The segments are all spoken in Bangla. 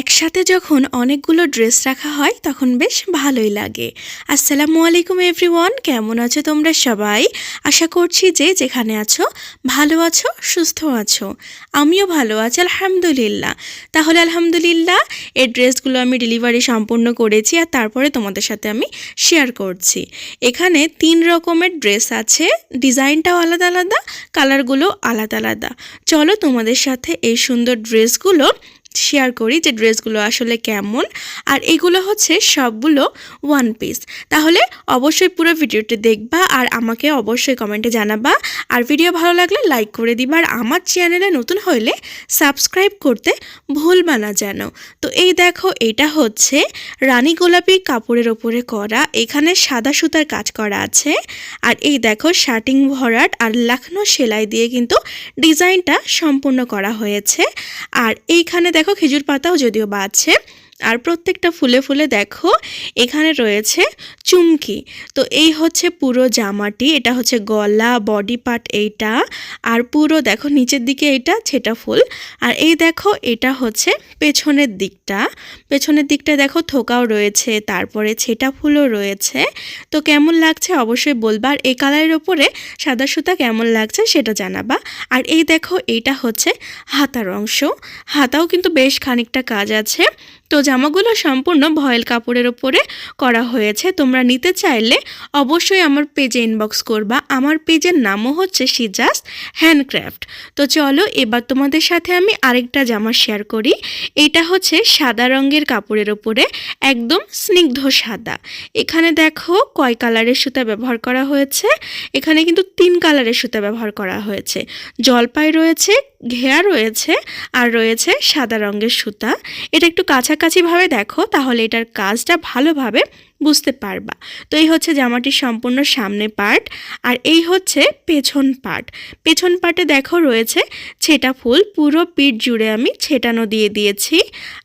একসাথে যখন অনেকগুলো ড্রেস রাখা হয়, তখন বেশ ভালোই লাগে। আসসালামু আলাইকুম এভরিওয়ান, কেমন আছো তোমরা সবাই? আশা করছি যে যেখানে আছো, ভালো আছো, সুস্থ আছো। আমিও ভালো আছি, আলহামদুলিল্লাহ। তাহলে আলহামদুলিল্লাহ, এই ড্রেসগুলো আমি ডেলিভারি সম্পূর্ণ করেছি আর তারপরে তোমাদের সাথে আমি শেয়ার করছি। এখানে তিন রকমের ড্রেস আছে, ডিজাইনটাও আলাদা আলাদা, কালারগুলো আলাদা আলাদা। চলো তোমাদের সাথে এই সুন্দর ড্রেসগুলো শেয়ার করি যে ড্রেসগুলো আসলে কেমন। আর এগুলো হচ্ছে সবগুলো ওয়ান পিস তাহলে অবশ্যই পুরো ভিডিওটি দেখবা আর আমাকে অবশ্যই কমেন্টে জানাবা। আর ভিডিও ভালো লাগলে লাইক করে দিবা। আর আমার চ্যানেলে নতুন হলে সাবস্ক্রাইব করতে ভুলবা না যেন তো এই দেখো, এটা হচ্ছে রানী গোলাপি কাপড়ের ওপরে করা। এখানে সাদা সুতার কাজ করা আছে। আর এই দেখো শার্টিং ভরাট আর লাখনো সেলাই দিয়ে কিন্তু ডিজাইনটা সম্পূর্ণ করা হয়েছে। আর এইখানে দেখো খেজুর পাতাও যদিও বা আছে। আর প্রত্যেকটা ফুলে ফুলে দেখো, এখানে রয়েছে চুমকি। তো এই হচ্ছে পুরো জামাটি, এটা হচ্ছে গলা বডি পার্ট এইটা, আর পুরো দেখো নিচের দিকে এটা ছেটা ফুল। আর এই দেখো, এটা হচ্ছে পেছনের দিকটা। পেছনের দিকটা দেখো থোকাও রয়েছে, তারপরে ছেটা ফুলও রয়েছে। তো কেমন লাগছে অবশ্যই বলবা, আর এই কালারের ওপরে সাদা সুতা কেমন লাগছে সেটা জানাবা। আর এই দেখো এইটা হচ্ছে হাতার অংশ। হাতাও কিন্তু বেশ খানিকটা কাজ আছে। তো জামাগুলো সম্পূর্ণ ভয়েল কাপড়ের ওপরে করা হয়েছে। তোমরা নিতে চাইলে অবশ্যই আমার পেজে ইনবক্স করবা। আমার পেজের নামও হচ্ছে সিজাস হ্যান্ডক্রাফট তো চলো এবার তোমাদের সাথে আমি আরেকটা জামা শেয়ার করি। এটা হচ্ছে সাদা রঙের কাপড়ের ওপরে একদম স্নিগ্ধ সাদা। এখানে দেখো কয় কালারের সুতা ব্যবহার করা হয়েছে। এখানে কিন্তু তিন কালারের সুতা ব্যবহার করা হয়েছে। জলপাই রয়েছে ঘেয়া রয়েছে আর রয়েছে সাদা রঙের সুতা। এটা একটু কাছাকাছিভাবে দেখো, তাহলে এটার কাজটা ভালোভাবে বুঝতে পারবা। তো এই হচ্ছে জামাটির সম্পূর্ণ সামনে পার্ট আর এই হচ্ছে পেছন পার্ট। পেছন পার্টে দেখো রয়েছে ছেটা ফুল, পুরো পিঠ জুড়ে আমি ছেটানো দিয়ে দিয়েছি।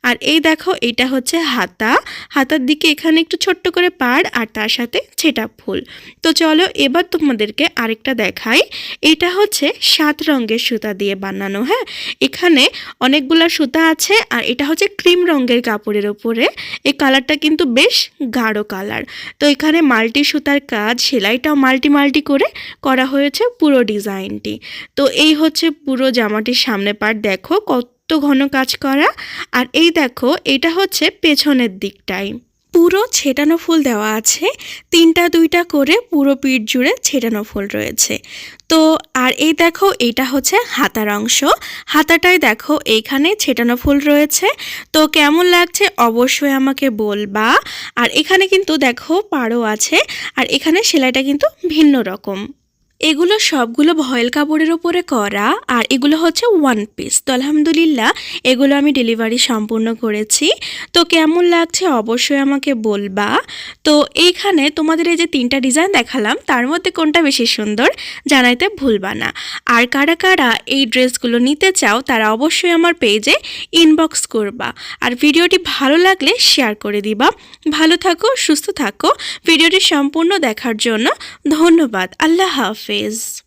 আর এই দেখো এটা হচ্ছে হাতা। হাতার দিকে এখানে একটু ছোট্ট করে পাড় আর তার সাথে ছেটা ফুল। তো চলো এবার তোমাদেরকে আরেকটা দেখাই। এটা হচ্ছে সাত রঙের সুতা দিয়ে বানানো হ্যাঁ? এখানে অনেকগুলা সুতা আছে আর এটা হচ্ছে ক্রিম রঙের কাপড়ের ওপরে। এই কালারটা কিন্তু বেশ গাঢ় কালার তো এখানে মাল্টি সুতার কাজ, সেলাইটাও মাল্টি মাল্টি করে করা হয়েছে পুরো ডিজাইনটি। তো এই হচ্ছে পুরো জামাটির সামনে পার দেখো কত ঘন কাজ করা। আর এই দেখো, এটা হচ্ছে পেছনের দিকটাই। পুরো ছেটানো ফুল দেওয়া আছে। তিনটা, দুইটা করে পুরো পিঠ জুড়ে ছেটানো ফুল রয়েছে। তো, আর এই দেখো, এটা হচ্ছে হাতার অংশ। হাতাটায় দেখো এইখানে ছেটানো ফুল রয়েছে। তো, কেমন লাগছে অবশ্যই আমাকে বলবা। আর এখানে কিন্তু দেখো পাড়ও আছে। আর এখানে সেলাইটা কিন্তু ভিন্ন রকম। এগুলো সবগুলো ভয়েল কাপড়ের ওপরে করা আর এগুলো হচ্ছে ওয়ান পিস তো আলহামদুলিল্লাহ, এগুলো আমি ডেলিভারি সম্পূর্ণ করেছি। তো কেমন লাগছে অবশ্যই আমাকে বলবা। তো এইখানে তোমাদের এই যে তিনটা ডিজাইন দেখালাম, তার মধ্যে কোনটা বেশি সুন্দর জানাইতে ভুলবা না। আর কারা কারা এই ড্রেসগুলো নিতে চাও, তারা অবশ্যই আমার পেজে ইনবক্স করবা। আর ভিডিওটি ভালো লাগলে শেয়ার করে দিবা। ভালো থাকো, সুস্থ থাকো। ভিডিওটি সম্পূর্ণ দেখার জন্য ধন্যবাদ। আল্লাহ phase